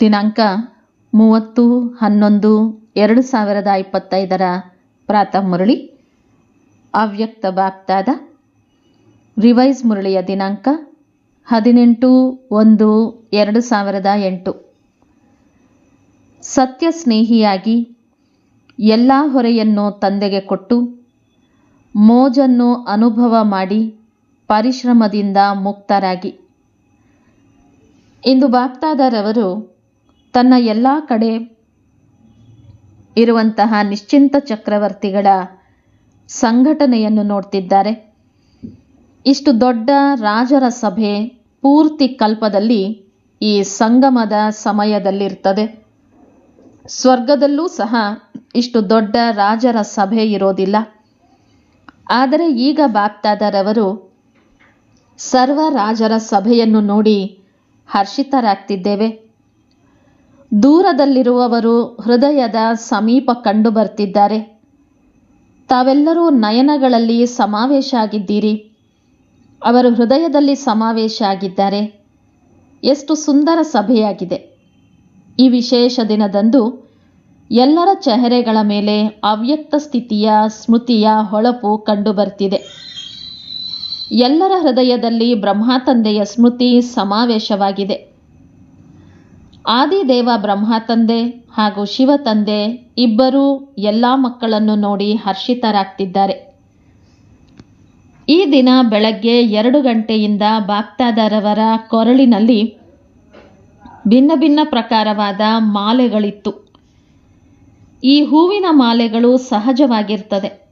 ದಿನಾಂಕ ಮೂವತ್ತು, ಹನ್ನೊಂದು, ಎರಡು ಸಾವಿರದ ಇಪ್ಪತ್ತೈದರ ಪ್ರಾತಃ ಮುರಳಿ. ಅವ್ಯಕ್ತ ಬಾಪ್ತಾದ ರಿವೈಸ್ ಮುರಳಿಯ ದಿನಾಂಕ ಹದಿನೆಂಟು, ಒಂದು, ಎರಡು ಸಾವಿರದ ಎಂಟು. ಸತ್ಯ ಸ್ನೇಹಿಯಾಗಿ ಎಲ್ಲ ಹೊರೆಯನ್ನು ತಂದೆಗೆ ಕೊಟ್ಟು ಮೋಜನ್ನು ಅನುಭವ ಮಾಡಿ ಪರಿಶ್ರಮದಿಂದ ಮುಕ್ತರಾಗಿ. ಇಂದು ಬಾಪ್ತಾದರವರು ತನ್ನ ಎಲ್ಲ ಕಡೆ ಇರುವಂತಹ ನಿಶ್ಚಿಂತ ಚಕ್ರವರ್ತಿಗಳ ಸಂಘಟನೆಯನ್ನು ನೋಡ್ತಿದ್ದಾರೆ. ಇಷ್ಟು ದೊಡ್ಡ ರಾಜರ ಸಭೆ ಪೂರ್ತಿ ಕಲ್ಪದಲ್ಲಿ ಈ ಸಂಗಮದ ಸಮಯದಲ್ಲಿರ್ತದೆ. ಸ್ವರ್ಗದಲ್ಲೂ ಸಹ ಇಷ್ಟು ದೊಡ್ಡ ರಾಜರ ಸಭೆ ಇರೋದಿಲ್ಲ. ಆದರೆ ಈಗ ಬಾಪ್ತಾದರವರು ಸರ್ವ ರಾಜರ ಸಭೆಯನ್ನು ನೋಡಿ ಹರ್ಷಿತರಾಗ್ತಿದ್ದೇವೆ. ದೂರದಲ್ಲಿರುವವರು ಹೃದಯದ ಸಮೀಪ ಕಂಡು ಬರ್ತಿದ್ದಾರೆ ತಾವೆಲ್ಲರೂ ನಯನಗಳಲ್ಲಿ ಸಮಾವೇಶ ಆಗಿದ್ದೀರಿ ಅವರು ಹೃದಯದಲ್ಲಿ ಸಮಾವೇಶ ಆಗಿದ್ದಾರೆ ಎಷ್ಟು ಸುಂದರ ಸಭೆಯಾಗಿದೆ. ಈ ವಿಶೇಷ ದಿನದಂದು ಎಲ್ಲರ ಚೆಹರೆಗಳ ಮೇಲೆ ಅವ್ಯಕ್ತ ಸ್ಥಿತಿಯ, ಸ್ಮೃತಿಯ ಹೊಳಪು ಕಂಡುಬರ್ತಿದೆ. ಎಲ್ಲರ ಹೃದಯದಲ್ಲಿ ಬ್ರಹ್ಮತಂದೆಯ ಸ್ಮೃತಿ ಸಮಾವೇಶವಾಗಿದೆ. ಆದಿದೇವ ಬ್ರಹ್ಮ ತಂದೆ ಹಾಗೂ ಶಿವ ತಂದೆ ಇಬ್ಬರೂ ಎಲ್ಲ ಮಕ್ಕಳನ್ನು ನೋಡಿ ಹರ್ಷಿತರಾಗ್ತಿದ್ದಾರೆ. ಈ ದಿನ ಬೆಳಗ್ಗೆ ಎರಡು ಗಂಟೆಯಿಂದ ಬಾಪ್ತಾದರವರ ಕೊರಳಿನಲ್ಲಿ ಭಿನ್ನ ಭಿನ್ನ ಪ್ರಕಾರವಾದ ಮಾಲೆಗಳಿತ್ತು. ಈ ಹೂವಿನ ಮಾಲೆಗಳು ಸಹಜವಾಗಿರ್ತದೆ.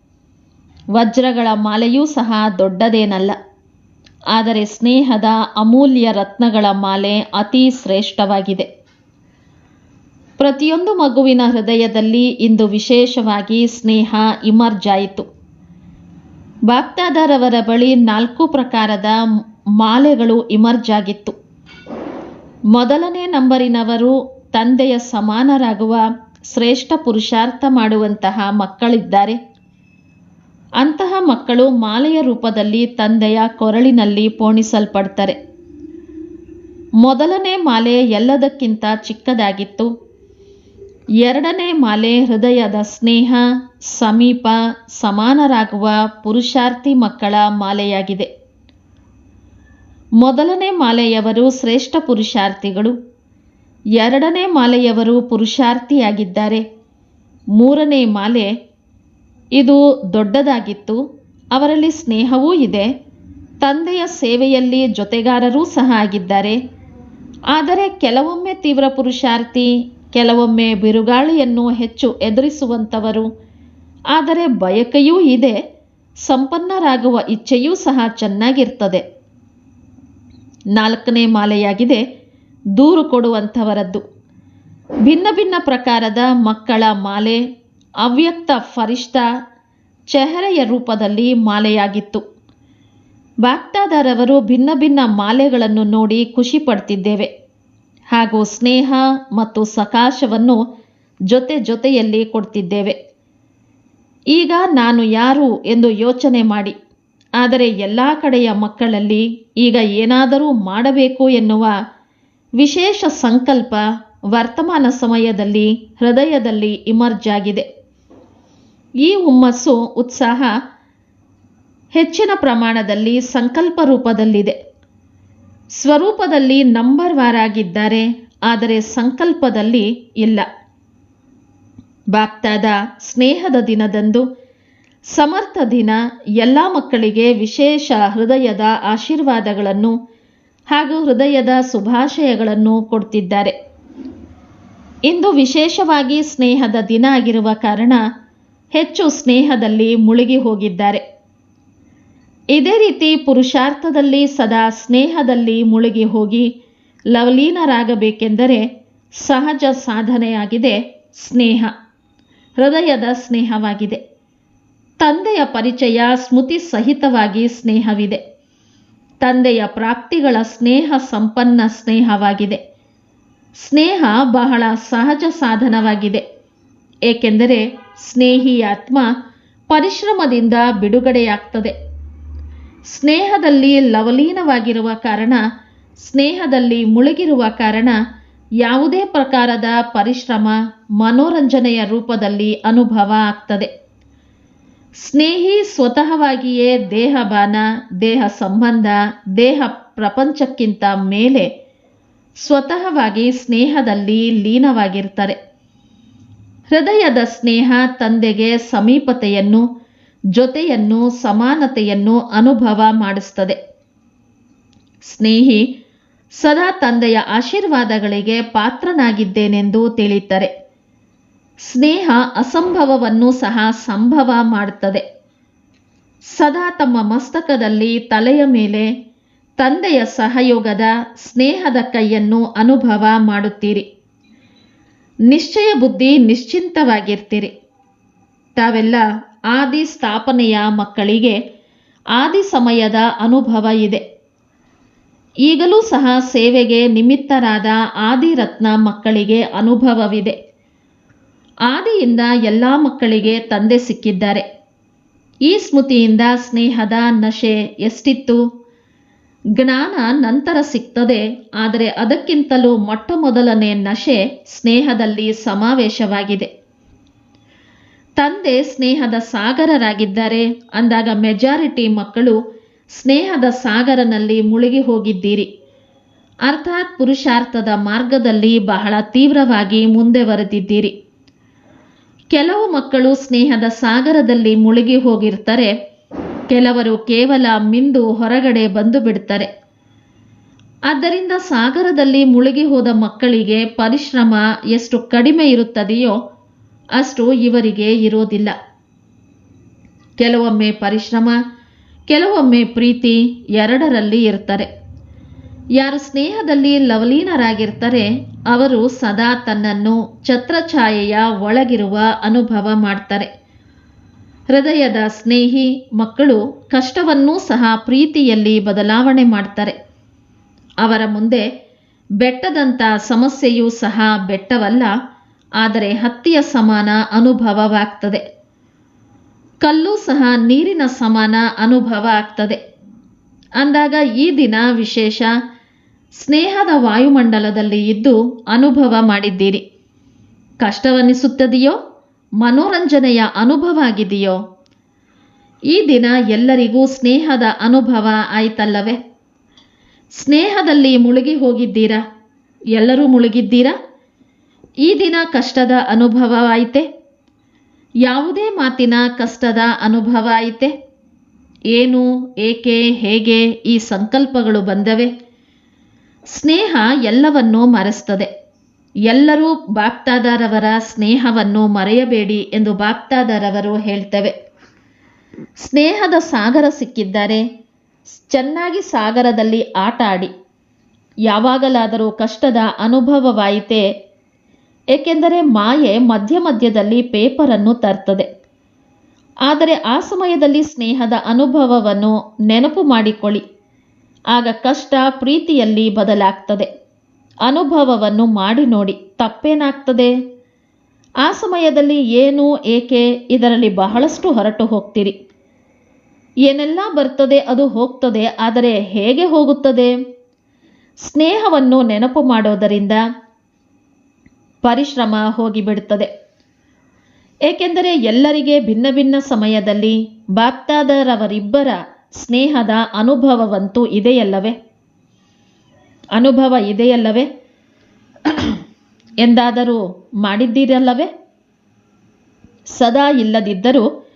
ವಜ್ರಗಳ ಮಾಲೆಯೂ ಸಹ ದೊಡ್ಡದೇನಲ್ಲ. ಆದರೆ ಸ್ನೇಹದ ಅಮೂಲ್ಯ ರತ್ನಗಳ ಮಾಲೆ ಅತಿ ಶ್ರೇಷ್ಠವಾಗಿದೆ. ಪ್ರತಿಯೊಂದು ಮಗುವಿನ ಹೃದಯದಲ್ಲಿ ಇಂದು ವಿಶೇಷವಾಗಿ ಸ್ನೇಹ ಇಮರ್ಜಾಯಿತು. ಆಯಿತು ಬಾಪ್ತಾದರವರ ಬಳಿ ನಾಲ್ಕು ಪ್ರಕಾರದ ಮಾಲೆಗಳು ಇಮರ್ಜ್ ಆಗಿತ್ತು ಮೊದಲನೇ ನಂಬರಿನವರು ತಂದೆಯ ಸಮಾನರಾಗುವ ಶ್ರೇಷ್ಠ ಪುರುಷಾರ್ಥ ಮಾಡುವಂತಹ ಮಕ್ಕಳಿದ್ದಾರೆ. ಅಂತಹ ಮಕ್ಕಳು ಮಾಲೆಯ ರೂಪದಲ್ಲಿ ತಂದೆಯ ಕೊರಳಿನಲ್ಲಿ ಪೋಣಿಸಲ್ಪಡ್ತಾರೆ. ಮೊದಲನೇ ಮಾಲೆ ಎಲ್ಲದಕ್ಕಿಂತ ಚಿಕ್ಕದಾಗಿತ್ತು. ಎರಡನೇ ಮಾಲೆ ಹೃದಯದ ಸ್ನೇಹ, ಸಮೀಪ ಸಮಾನರಾಗುವ ಪುರುಷಾರ್ಥಿ ಮಕ್ಕಳ ಮಾಲೆಯಾಗಿದೆ. ಮೊದಲನೇ ಮಾಲೆಯವರು ಶ್ರೇಷ್ಠ ಪುರುಷಾರ್ಥಿಗಳು. ಎರಡನೇ ಮಾಲೆಯವರು ಪುರುಷಾರ್ಥಿಯಾಗಿದ್ದಾರೆ. ಮೂರನೇ ಮಾಲೆ ಇದು ದೊಡ್ಡದಾಗಿತ್ತು, ಅವರಲ್ಲಿ ಸ್ನೇಹವೂ ಇದೆ, ತಂದೆಯ ಸೇವೆಯಲ್ಲಿ ಜೊತೆಗಾರರೂ ಸಹ ಆಗಿದ್ದಾರೆ. ಆದರೆ ಕೆಲವೊಮ್ಮೆ ತೀವ್ರ ಪುರುಷಾರ್ಥಿ ಕೆಲವೊಮ್ಮೆ ಬಿರುಗಾಳಿಯನ್ನು ಹೆಚ್ಚು ಎದುರಿಸುವಂಥವರು ಆದರೆ ಬಯಕೆಯೂ ಇದೆ, ಸಂಪನ್ನರಾಗುವ ಇಚ್ಛೆಯೂ ಸಹ ಚೆನ್ನಾಗಿರ್ತದೆ. ನಾಲ್ಕನೇ ಮಾಲೆಯಾಗಿದೆ, ದೂರು ಕೊಡುವಂಥವರದ್ದು ಭಿನ್ನ ಭಿನ್ನ ಪ್ರಕಾರದ ಮಕ್ಕಳ ಮಾಲೆ, ಅವ್ಯಕ್ತ ಫರಿಷ್ಠ, ಚೆಹರೆಯ ರೂಪದಲ್ಲಿ ಮಾಲೆಯಾಗಿತ್ತು. ಬಾಕ್ತಾದಾರವರು ಭಿನ್ನ ಭಿನ್ನ ಮಾಲೆಗಳನ್ನು ನೋಡಿ ಖುಷಿ ಪಡ್ತಿದ್ದೇವೆ. ಹಾಗೂ ಸ್ನೇಹ ಮತ್ತು ಸಕಾಶವನ್ನು ಜೊತೆ ಜೊತೆಯಲ್ಲಿ ಕೊಡ್ತಿದ್ದೇವೆ. ಈಗ ನಾನು ಯಾರು ಎಂದು ಯೋಚನೆ ಮಾಡಿ, ಆದರೆ ಎಲ್ಲ ಕಡೆಯ ಮಕ್ಕಳಲ್ಲಿ ಈಗ ಏನಾದರೂ ಮಾಡಬೇಕು ಎನ್ನುವ ವಿಶೇಷ ಸಂಕಲ್ಪ ವರ್ತಮಾನ ಸಮಯದಲ್ಲಿ, ಹೃದಯದಲ್ಲಿ ಇಮರ್ಜ್ ಆಗಿದೆ ಈ ಹುಮ್ಮಸ್ಸು, ಉತ್ಸಾಹ ಹೆಚ್ಚಿನ ಪ್ರಮಾಣದಲ್ಲಿ ಸಂಕಲ್ಪ ರೂಪದಲ್ಲಿದೆ. ಸ್ವರೂಪದಲ್ಲಿ ನಂಬರ್ ವಾರಾಗಿದ್ದಾರೆ ಆದರೆ ಸಂಕಲ್ಪದಲ್ಲಿ ಇಲ್ಲ. ಬಾಪ್ತಾದ ಸ್ನೇಹದ ದಿನದಂದು, ಸಮರ್ಥ ದಿನ, ಎಲ್ಲ ಮಕ್ಕಳಿಗೆ ವಿಶೇಷ ಹೃದಯದ ಆಶೀರ್ವಾದಗಳನ್ನು ಹಾಗೂ ಹೃದಯದ ಶುಭಾಶಯಗಳನ್ನು ಕೊಡ್ತಿದ್ದಾರೆ. ಇಂದು ವಿಶೇಷವಾಗಿ ಸ್ನೇಹದ ದಿನ ಆಗಿರುವ ಕಾರಣ ಹೆಚ್ಚು ಸ್ನೇಹದಲ್ಲಿ ಮುಳುಗಿ ಹೋಗಿದ್ದಾರೆ. ಇದೇ ರೀತಿ ಪುರುಷಾರ್ಥದಲ್ಲಿ ಸದಾ ಸ್ನೇಹದಲ್ಲಿ ಮುಳುಗಿ ಹೋಗಿ ಲವಲೀನರಾಗಬೇಕೆಂದರೆ ಸಹಜ ಸಾಧನೆಯಾಗಿದೆ ಸ್ನೇಹ. ಹೃದಯದ ಸ್ನೇಹವಾಗಿದೆ. ತಂದೆಯ ಪರಿಚಯ ಸ್ಮೃತಿ ಸಹಿತವಾಗಿ ಸ್ನೇಹವಿದೆ. ತಂದೆಯ ಪ್ರಾಪ್ತಿಗಳ ಸ್ನೇಹ ಸಂಪನ್ನ ಸ್ನೇಹವಾಗಿದೆ. ಸ್ನೇಹ ಬಹಳ ಸಹಜ ಸಾಧನವಾಗಿದೆ. ಏಕೆಂದರೆ ಸ್ನೇಹಿ ಆತ್ಮ ಪರಿಶ್ರಮದಿಂದ ಬಿಡುಗಡೆಯಾಗ್ತದೆ. ಸ್ನೇಹದಲ್ಲಿ ಲವಲೀನವಾಗಿರುವ ಕಾರಣ, ಸ್ನೇಹದಲ್ಲಿ ಮುಳುಗಿರುವ ಕಾರಣ ಯಾವುದೇ ಪ್ರಕಾರದ ಪರಿಶ್ರಮ ಮನೋರಂಜನೆಯ ರೂಪದಲ್ಲಿ ಅನುಭವ ಆಗ್ತದೆ. ಸ್ನೇಹಿ ಸ್ವತಃವಾಗಿಯೇ ದೇಹಬಾನ, ದೇಹ ಸಂಬಂಧ, ದೇಹ ಪ್ರಪಂಚಕ್ಕಿಂತ ಮೇಲೆ ಸ್ವತಃವಾಗಿ ಸ್ನೇಹದಲ್ಲಿ ಲೀನವಾಗಿರ್ತಾರೆ ಹೃದಯದ ಸ್ನೇಹ ತಂದೆಗೆ ಸಮೀಪತೆಯನ್ನು ಜೊತೆಯನ್ನು, ಸಮಾನತೆಯನ್ನು ಅನುಭವ ಮಾಡಿಸ್ತದೆ. ಸ್ನೇಹಿ, ಸದಾ ತಂದೆಯ ಆಶೀರ್ವಾದಗಳಿಗೆ ಪಾತ್ರನಾಗಿದ್ದೇನೆಂದು ತಿಳಿತಾರೆ ಸ್ನೇಹ ಅಸಂಭವವನ್ನು ಸಹ ಸಂಭವ ಮಾಡುತ್ತದೆ. ಸದಾ ತಮ್ಮ ಮಸ್ತಕದಲ್ಲಿ ತಲೆಯ ಮೇಲೆ ತಂದೆಯ ಸಹಯೋಗದ ಸ್ನೇಹದ ಕೈಯನ್ನು ಅನುಭವ ಮಾಡುತ್ತೀರಿ. ನಿಶ್ಚಯ ಬುದ್ಧಿ ನಿಶ್ಚಿಂತವಾಗಿರ್ತೀರಿ. ತಾವೆಲ್ಲ ಆದಿ ಸ್ಥಾಪನೆಯ ಮಕ್ಕಳಿಗೆ ಆದಿ ಸಮಯದ ಅನುಭವ ಇದೆ. ಈಗಲೂ ಸಹ ಸೇವೆಗೆ ನಿಮಿತ್ತರಾದ ಆದಿರತ್ನ ಮಕ್ಕಳಿಗೆ ಅನುಭವವಿದೆ. ಆದಿಯಿಂದ ಎಲ್ಲ ಮಕ್ಕಳಿಗೆ ತಂದೆ ಸಿಕ್ಕಿದ್ದಾರೆ. ಈ ಸ್ಮೃತಿಯಿಂದ ಸ್ನೇಹದ ನಶೆ ಎಷ್ಟಿತ್ತು? ಜ್ಞಾನ ನಂತರ ಸಿಗ್ತದೆ, ಆದರೆ ಅದಕ್ಕಿಂತಲೂ ಮೊಟ್ಟ ಮೊದಲನೇ ನಶೆ ಸ್ನೇಹದಲ್ಲಿ ಸಮಾವೇಶವಾಗಿದೆ. ತಂದೆ ಸ್ನೇಹದ ಸಾಗರರಾಗಿದ್ದಾರೆ. ಅಂದಾಗ ಮೆಜಾರಿಟಿ ಮಕ್ಕಳು ಸ್ನೇಹದ ಸಾಗರನಲ್ಲಿ ಮುಳುಗಿ ಹೋಗಿದ್ದೀರಿ. ಅರ್ಥಾತ್ ಪುರುಷಾರ್ಥದ ಮಾರ್ಗದಲ್ಲಿ ಬಹಳ ತೀವ್ರವಾಗಿ ಮುಂದೆ ಬರೆದಿದ್ದೀರಿ ಕೆಲವು ಮಕ್ಕಳು ಸ್ನೇಹದ ಸಾಗರದಲ್ಲಿ ಮುಳುಗಿ ಹೋಗಿರ್ತಾರೆ. ಕೆಲವರು ಕೇವಲ ಮಿಂದು ಹೊರಗಡೆ ಬಂದು ಬಿಡ್ತಾರೆ. ಆದ್ದರಿಂದ ಸಾಗರದಲ್ಲಿ ಮುಳುಗಿ ಹೋದ ಮಕ್ಕಳಿಗೆ ಪರಿಶ್ರಮ ಎಷ್ಟು ಕಡಿಮೆ ಇರುತ್ತದೆಯೋ ಅಷ್ಟು ಇವರಿಗೆ ಇರೋದಿಲ್ಲ. ಕೆಲವೊಮ್ಮೆ ಪರಿಶ್ರಮ, ಕೆಲವೊಮ್ಮೆ ಪ್ರೀತಿ ಎರಡರಲ್ಲಿ ಇರ್ತಾರೆ ಯಾರು ಸ್ನೇಹದಲ್ಲಿ ಲವಲೀನರಾಗಿರ್ತಾರೆ, ಅವರು ಸದಾ ತನ್ನನ್ನು ಛತ್ರಛಾಯೆಯ ಒಳಗಿರುವ ಅನುಭವ ಮಾಡ್ತಾರೆ. ಹೃದಯದ ಸ್ನೇಹಿ ಮಕ್ಕಳು ಕಷ್ಟವನ್ನೂ ಸಹ ಪ್ರೀತಿಯಲ್ಲಿ ಬದಲಾವಣೆ ಮಾಡ್ತಾರೆ. ಅವರ ಮುಂದೆ ಬೆಟ್ಟದಂಥ ಸಮಸ್ಯೆಯೂ ಸಹ ಬೆಟ್ಟವಲ್ಲ ಆದರೆ ಹತ್ತಿಯ ಸಮಾನ ಅನುಭವವಾಗ್ತದೆ. ಕಲ್ಲು ಸಹ ನೀರಿನ ಸಮಾನ ಅನುಭವ ಆಗ್ತದೆ ಅಂದಾಗ ಈ ದಿನ ವಿಶೇಷ ಸ್ನೇಹದ ವಾಯುಮಂಡಲದಲ್ಲಿ ಇದ್ದು ಅನುಭವ ಮಾಡಿದ್ದೀರಿ. ಕಷ್ಟವನ್ನಿಸುತ್ತದೆಯೋ ಮನೋರಂಜನೆಯ ಅನುಭವ ಆಗಿದೆಯೋ ಈ ದಿನ ಎಲ್ಲರಿಗೂ ಸ್ನೇಹದ ಅನುಭವ ಆಯ್ತಲ್ಲವೇ? ಸ್ನೇಹದಲ್ಲಿ ಮುಳುಗಿ ಹೋಗಿದ್ದೀರಾ? ಎಲ್ಲರೂ ಮುಳುಗಿದ್ದೀರಾ? ಈ ದಿನ ಕಷ್ಟದ ಅನುಭವ ಆಯಿತೆ ಯಾವುದೇ ಮಾತಿನ ಕಷ್ಟದ ಅನುಭವ ಆಯಿತೆ ಏನು, ಏಕೆ, ಹೇಗೆ ಈ ಸಂಕಲ್ಪಗಳು ಬಂದವೆ? ಸ್ನೇಹ ಎಲ್ಲವನ್ನೂ ಮರೆಸ್ತದೆ. ಎಲ್ಲರೂ ಬಾಪ್ತಾದಾರವರ ಸ್ನೇಹವನ್ನು ಮರೆಯಬೇಡಿ ಎಂದು ಬಾಪ್ತಾದಾರವರು ಹೇಳ್ತವೆ. ಸ್ನೇಹದ ಸಾಗರ ಸಿಕ್ಕಿದ್ದಾರೆ. ಚೆನ್ನಾಗಿ ಸಾಗರದಲ್ಲಿ ಆಟ ಆಡಿ ಯಾವಾಗಲಾದರೂ ಕಷ್ಟದ ಅನುಭವವಾಯಿತೆ ಏಕೆಂದರೆ ಮಾಯೆ ಮಧ್ಯ ಮಧ್ಯದಲ್ಲಿ ಪೇಪರನ್ನು ತರ್ತದೆ. ಆದರೆ ಆ ಸಮಯದಲ್ಲಿ ಸ್ನೇಹದ ಅನುಭವವನ್ನು ನೆನಪು ಮಾಡಿಕೊಳ್ಳಿ. ಆಗ ಕಷ್ಟ ಪ್ರೀತಿಯಲ್ಲಿ ಬದಲಾಗ್ತದೆ. ಅನುಭವವನ್ನು ಮಾಡಿ ನೋಡಿ, ತಪ್ಪೇನಾಗ್ತದೆ? ಆ ಸಮಯದಲ್ಲಿ ಏನು, ಏಕೆ, ಇದರಲ್ಲಿ ಬಹಳಷ್ಟು ಹೊರಟು ಹೋಗ್ತೀರಿ. ಏನೆಲ್ಲ ಬರ್ತದೆ ಅದು ಹೋಗ್ತದೆ, ಆದರೆ ಹೇಗೆ ಹೋಗುತ್ತದೆ? ಸ್ನೇಹವನ್ನು ನೆನಪು ಮಾಡೋದರಿಂದ ಪರಿಶ್ರಮ ಹೋಗಿಬಿಡುತ್ತದೆ. ಏಕೆಂದರೆ ಎಲ್ಲರಿಗೆ ಭಿನ್ನ ಭಿನ್ನ ಸಮಯದಲ್ಲಿ ಬಾಪ್ತಾದರವರಿಬ್ಬರ ಸ್ನೇಹದ ಅನುಭವವಂತೂ ಇದೆಯಲ್ಲವೇ? ಅನುಭವ ಇದೆಯಲ್ಲವೇ? ಎಂದಾದರೂ ಮಾಡಿದ್ದೀರಲ್ಲವೇ? ಸದಾ ಇಲ್ಲದಿದ್ದರೂ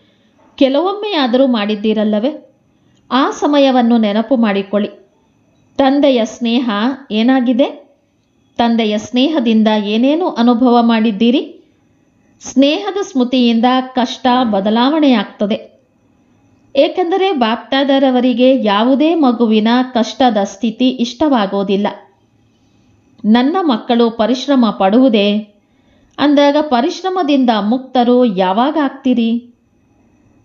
ಕೆಲವೊಮ್ಮೆಯಾದರೂ ಮಾಡಿದ್ದೀರಲ್ಲವೇ? ಆ ಸಮಯವನ್ನು ನೆನಪು ಮಾಡಿಕೊಳ್ಳಿ. ತಂದೆಯ ಸ್ನೇಹ ಏನಾಗಿದೆ? ತಂದೆಯ ಸ್ನೇಹದಿಂದ ಏನೇನು ಅನುಭವ ಮಾಡಿದ್ದೀರಿ? ಸ್ನೇಹದ ಸ್ಮೃತಿಯಿಂದ ಕಷ್ಟ ಬದಲಾವಣೆಯಾಗ್ತದೆ. ಏಕೆಂದರೆ ಬಾಪ್ತಾದರವರಿಗೆ ಯಾವುದೇ ಮಗುವಿನ ಕಷ್ಟದ ಸ್ಥಿತಿ ಇಷ್ಟವಾಗೋದಿಲ್ಲ. ನನ್ನ ಮಕ್ಕಳು ಪರಿಶ್ರಮ ಪಡುವುದೇ? ಅಂದಾಗ ಪರಿಶ್ರಮದಿಂದ ಮುಕ್ತರು ಯಾವಾಗ ಆಗ್ತೀರಿ?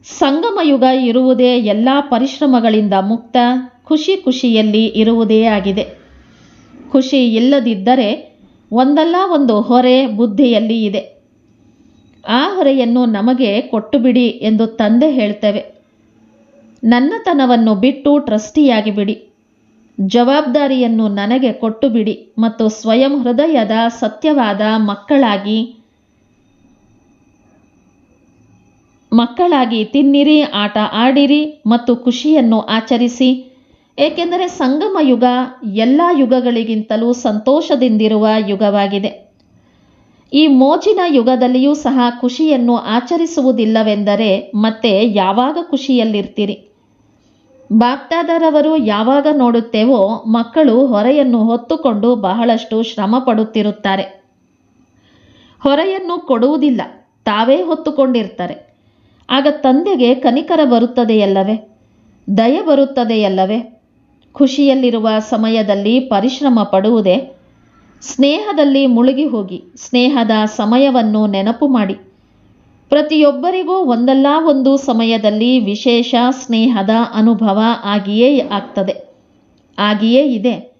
ಸಂಗಮಯುಗ ಇರುವುದೇ ಎಲ್ಲ ಪರಿಶ್ರಮಗಳಿಂದ ಮುಕ್ತ, ಖುಷಿ ಖುಷಿಯಲ್ಲಿ ಇರುವುದೇ ಆಗಿದೆ. ಖುಷಿ ಇಲ್ಲದಿದ್ದರೆ ಒಂದಲ್ಲ ಒಂದು ಹೊರೆ ಬುದ್ಧಿಯಲ್ಲಿ ಇದೆ. ಆ ಹೊರೆಯನ್ನು ನಮಗೆ ಕೊಟ್ಟು ಬಿಡಿ ಎಂದು ತಂದೆ ಹೇಳ್ತೇವೆ. ನನ್ನತನವನ್ನು ಬಿಟ್ಟು ಟ್ರಸ್ಟಿಯಾಗಿ ಬಿಡಿ ಜವಾಬ್ದಾರಿಯನ್ನು ನನಗೆ ಕೊಟ್ಟು ಬಿಡಿ ಮತ್ತು ಸ್ವಯಂ ಹೃದಯದ ಸತ್ಯವಾದ ಮಕ್ಕಳಾಗಿ ಮಕ್ಕಳಾಗಿ ತಿನ್ನಿರಿ, ಆಟ ಆಡಿರಿ ಮತ್ತು ಖುಷಿಯನ್ನು ಆಚರಿಸಿ ಏಕೆಂದರೆ ಸಂಗಮ ಯುಗ ಎಲ್ಲ ಯುಗಗಳಿಗಿಂತಲೂ ಸಂತೋಷದಿಂದಿರುವ ಯುಗವಾಗಿದೆ. ಈ ಮೋಜಿನ ಯುಗದಲ್ಲಿಯೂ ಸಹ ಖುಷಿಯನ್ನು ಆಚರಿಸುವುದಿಲ್ಲವೆಂದರೆ ಮತ್ತೆ ಯಾವಾಗ ಖುಷಿಯಲ್ಲಿರ್ತೀರಿ? ಬಾಗ್ದಾದರವರು ಯಾವಾಗ ನೋಡುತ್ತೇವೋ ಮಕ್ಕಳು ಹೊರೆಯನ್ನು ಹೊತ್ತುಕೊಂಡು ಬಹಳಷ್ಟು ಶ್ರಮ ಪಡುತ್ತಿರುತ್ತಾರೆ ಹೊರೆಯನ್ನು ಕೊಡುವುದಿಲ್ಲ, ತಾವೇ ಹೊತ್ತುಕೊಂಡಿರ್ತಾರೆ. ಆಗ ತಂದೆಗೆ ಕನಿಕರ ಬರುತ್ತದೆಯಲ್ಲವೇ? ದಯ ಬರುತ್ತದೆಯಲ್ಲವೇ? ಖುಷಿಯಲ್ಲಿರುವ ಸಮಯದಲ್ಲಿ ಪರಿಶ್ರಮ ಪಡುವುದೇ? ಸ್ನೇಹದಲ್ಲಿ ಮುಳುಗಿ ಹೋಗಿ, ಸ್ನೇಹದ ಸಮಯವನ್ನು ನೆನಪು ಮಾಡಿ. ಪ್ರತಿಯೊಬ್ಬರಿಗೂ ಒಂದಲ್ಲ ಒಂದು ಸಮಯದಲ್ಲಿ ವಿಶೇಷ ಸ್ನೇಹದ ಅನುಭವ ಆಗಿಯೇ ಆಗ್ತದೆ. ಆಗಿಯೇ ಇದೆ.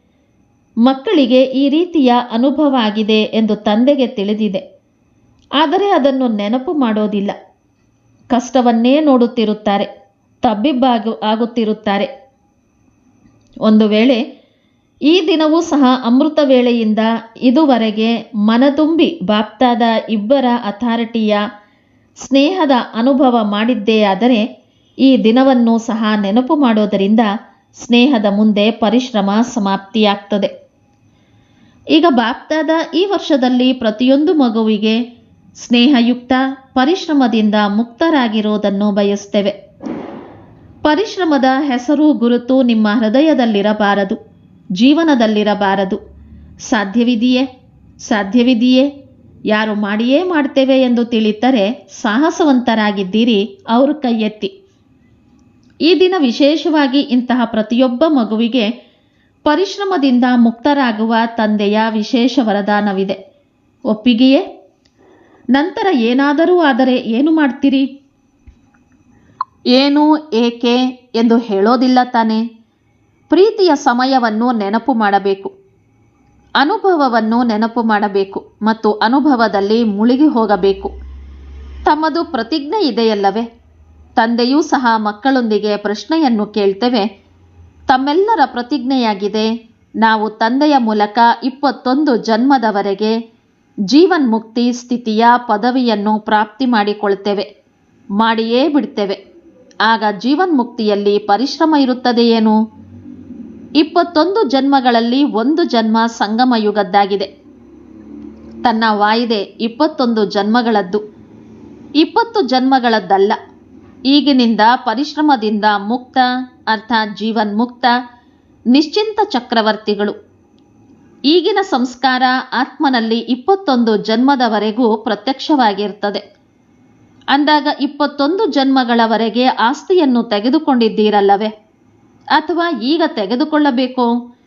ಮಕ್ಕಳಿಗೆ ಈ ರೀತಿಯ ಅನುಭವ ಆಗಿದೆ ಎಂದು ತಂದೆಗೆ ತಿಳಿದಿದೆ. ಆದರೆ ಅದನ್ನು ನೆನಪು ಮಾಡೋದಿಲ್ಲ. ಕಷ್ಟವನ್ನೇ ನೋಡುತ್ತಿರುತ್ತಾರೆ, ತಬ್ಬಿಬ್ಬಾಗು ಆಗುತ್ತಿರುತ್ತಾರೆ. ಒಂದು ವೇಳೆ ಈ ದಿನವೂ ಸಹ ಅಮೃತ ವೇಳೆಯಿಂದ ಇದುವರೆಗೆ ಮನತುಂಬಿ ಬಾಪ್ತಾದ ಇಬ್ಬರ ಅಥಾರಿಟಿಯ ಸ್ನೇಹದ ಅನುಭವ ಮಾಡಿದ್ದೇ ಆದರೆ ಈ ದಿನವನ್ನು ಸಹ ನೆನಪು ಮಾಡೋದರಿಂದ ಸ್ನೇಹದ ಮುಂದೆ ಪರಿಶ್ರಮ ಸಮಾಪ್ತಿಯಾಗ್ತದೆ. ಈಗ ಬಾಪ್ತಾದ ಈ ವರ್ಷದಲ್ಲಿ ಪ್ರತಿಯೊಂದು ಮಗುವಿಗೆ ಸ್ನೇಹಯುಕ್ತ, ಪರಿಶ್ರಮದಿಂದ ಮುಕ್ತರಾಗಿರೋದನ್ನು ಬಯಸ್ತೇವೆ. ಪರಿಶ್ರಮದ ಹೆಸರು ಗುರುತು ನಿಮ್ಮ ಹೃದಯದಲ್ಲಿರಬಾರದು, ಜೀವನದಲ್ಲಿರಬಾರದು. ಸಾಧ್ಯವಿದೆಯೇ? ಸಾಧ್ಯವಿದೆಯೇ? ಯಾರು ಮಾಡಿಯೇ ಮಾಡ್ತೇವೆ ಎಂದು ತಿಳಿತರೆ ಸಾಹಸವಂತರಾಗಿದ್ದೀರಿ, ಅವರು ಕೈಯೆತ್ತಿ. ಈ ದಿನ ವಿಶೇಷವಾಗಿ ಇಂತಹ ಪ್ರತಿಯೊಬ್ಬ ಮಗುವಿಗೆ ಪರಿಶ್ರಮದಿಂದ ಮುಕ್ತರಾಗುವ ತಂದೆಯ ವಿಶೇಷ ವರದಾನವಿದೆ. ಒಪ್ಪಿಗೆಯೇ? ನಂತರ ಏನಾದರೂ ಆದರೆ ಏನು ಮಾಡ್ತೀರಿ? ಏನು ಏಕೆ ಎಂದು ಹೇಳೋದಿಲ್ಲ ತಾನೆ. ಪ್ರೀತಿಯ ಸಮಯವನ್ನು ನೆನಪು ಮಾಡಬೇಕು. ಅನುಭವವನ್ನು ನೆನಪು ಮಾಡಬೇಕು ಮತ್ತು ಅನುಭವದಲ್ಲಿ ಮುಳುಗಿ ಹೋಗಬೇಕು. ತಮ್ಮದು ಪ್ರತಿಜ್ಞೆ ಇದೆಯಲ್ಲವೇ? ತಂದೆಯೂ ಸಹ ಮಕ್ಕಳೊಂದಿಗೆ ಪ್ರಶ್ನೆಯನ್ನು ಕೇಳ್ತೇವೆ. ತಮ್ಮೆಲ್ಲರ ಪ್ರತಿಜ್ಞೆಯಾಗಿದೆ, ನಾವು ತಂದೆಯ ಮೂಲಕ ಇಪ್ಪತ್ತೊಂದು ಜನ್ಮದವರೆಗೆ ಜೀವನ್ಮುಕ್ತಿ ಸ್ಥಿತಿಯ ಪದವಿಯನ್ನು ಪ್ರಾಪ್ತಿ ಮಾಡಿಕೊಳ್ತೇವೆ. ಮಾಡಿಯೇ ಬಿಡ್ತೇವೆ. ಆಗ ಜೀವನ್ಮುಕ್ತಿಯಲ್ಲಿ ಪರಿಶ್ರಮ ಇರುತ್ತದೆಯೇನು? ಇಪ್ಪತ್ತೊಂದು ಜನ್ಮಗಳಲ್ಲಿ ಒಂದು ಜನ್ಮ ಸಂಗಮ ಯುಗದ್ದಾಗಿದೆ ತನ್ನ ವಾಯಿದೆ ಇಪ್ಪತ್ತೊಂದು ಜನ್ಮಗಳದ್ದು. ಇಪ್ಪತ್ತು ಜನ್ಮಗಳದ್ದಲ್ಲ. ಈಗಿನಿಂದ ಪರಿಶ್ರಮದಿಂದ ಮುಕ್ತ ಅರ್ಥಾತ್ ಜೀವನ್ಮುಕ್ತ, ನಿಶ್ಚಿಂತ ಚಕ್ರವರ್ತಿಗಳು. ಈಗಿನ ಸಂಸ್ಕಾರ ಆತ್ಮನಲ್ಲಿ ಇಪ್ಪತ್ತೊಂದು ಜನ್ಮದವರೆಗೂ ಪ್ರತ್ಯಕ್ಷವಾಗಿರ್ತದೆ. ಅಂದಾಗ ಇಪ್ಪತ್ತೊಂದು ಜನ್ಮಗಳವರೆಗೆ ಆಸ್ತಿಯನ್ನು ತೆಗೆದುಕೊಂಡಿದ್ದೀರಲ್ಲವೇ? ಅಥವಾ ಈಗ ತೆಗೆದುಕೊಳ್ಳಬೇಕು?